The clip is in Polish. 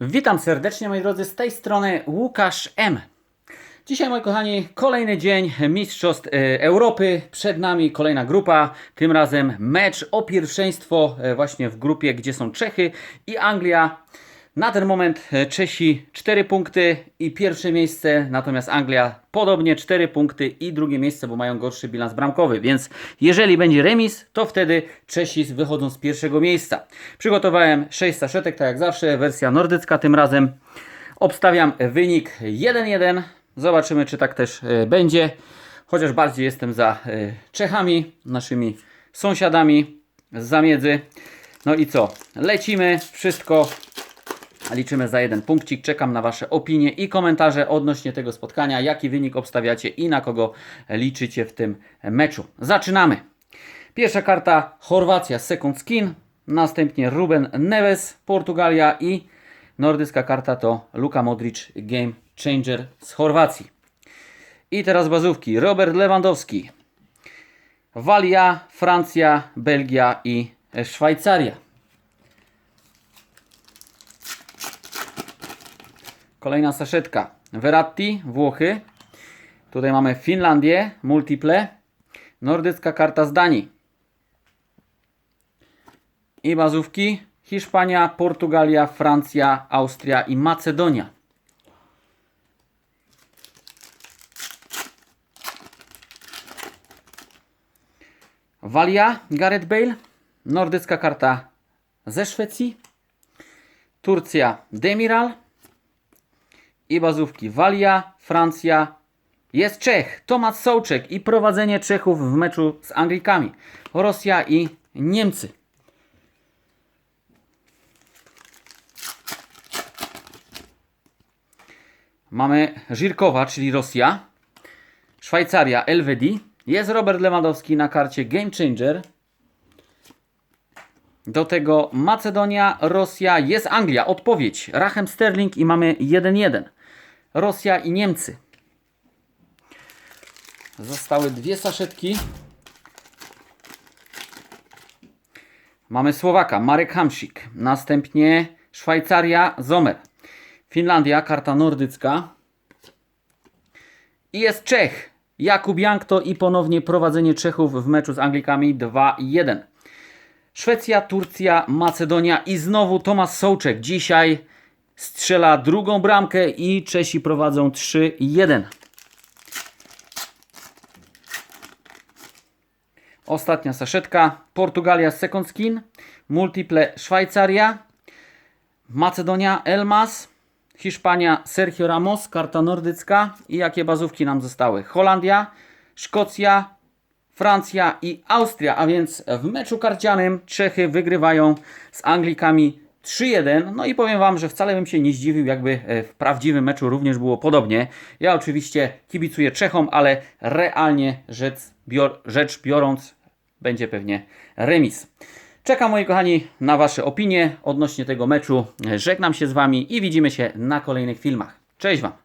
Witam serdecznie moi drodzy, z tej strony Łukasz M. Dzisiaj moi kochani, kolejny dzień Mistrzostw e, Europy. Przed nami kolejna grupa, tym razem mecz o pierwszeństwo e, właśnie w grupie, gdzie są Czechy i Anglia. Na ten moment e, Czesi 4 punkty i pierwsze miejsce, natomiast Anglia podobnie 4 punkty i drugie miejsce, bo mają gorszy bilans bramkowy. Więc jeżeli będzie remis, to wtedy Czesi wychodzą z pierwszego miejsca. Przygotowałem 6 saszetek, tak jak zawsze, wersja nordycka tym razem. Obstawiam wynik 1-1. Zobaczymy, czy tak też e, będzie. Chociaż bardziej jestem za e, Czechami, naszymi sąsiadami z zamiedzy. No i co? Lecimy, wszystko Liczymy za jeden punkcik. Czekam na Wasze opinie i komentarze odnośnie tego spotkania. Jaki wynik obstawiacie i na kogo liczycie w tym meczu. Zaczynamy. Pierwsza karta Chorwacja Second Skin. Następnie Ruben Neves Portugalia i nordycka karta to Luka Modric Game Changer z Chorwacji. I teraz bazówki. Robert Lewandowski. Walia, Francja, Belgia i Szwajcaria. Kolejna saszetka. Verratti, Włochy. Tutaj mamy Finlandię, multiple. Nordycka karta z Danii. I bazówki. Hiszpania, Portugalia, Francja, Austria i Macedonia. Walia, Gareth Bale. Nordycka karta ze Szwecji. Turcja, Demiral i bazówki. Walia, Francja, jest Czech, Tomasz Sołczek i prowadzenie Czechów w meczu z Anglikami. Rosja i Niemcy. Mamy Żirkowa, czyli Rosja. Szwajcaria, LWD. Jest Robert Lewandowski na karcie Game Changer. Do tego Macedonia, Rosja, jest Anglia. Odpowiedź. Rachem Sterling i mamy 1-1. Rosja i Niemcy. Zostały dwie saszetki. Mamy Słowaka, Marek Hamsik. Następnie Szwajcaria, Zomer. Finlandia, karta nordycka. I jest Czech, Jakub Jankto i ponownie prowadzenie Czechów w meczu z Anglikami 2-1. Szwecja, Turcja, Macedonia i znowu Tomasz Sołczek. Dzisiaj strzela drugą bramkę i Czesi prowadzą 3-1. Ostatnia saszetka. Portugalia Second Skin. Multiple Szwajcaria. Macedonia Elmas. Hiszpania Sergio Ramos. Karta nordycka. I jakie bazówki nam zostały? Holandia, Szkocja, Francja i Austria, a więc w meczu karcianym Czechy wygrywają z Anglikami 3-1. No i powiem Wam, że wcale bym się nie zdziwił, jakby e, w prawdziwym meczu również było podobnie. Ja oczywiście kibicuję Czechom, ale realnie rzecz, bior, rzecz biorąc będzie pewnie remis. Czekam moi kochani na Wasze opinie odnośnie tego meczu. Żegnam się z Wami i widzimy się na kolejnych filmach. Cześć Wam!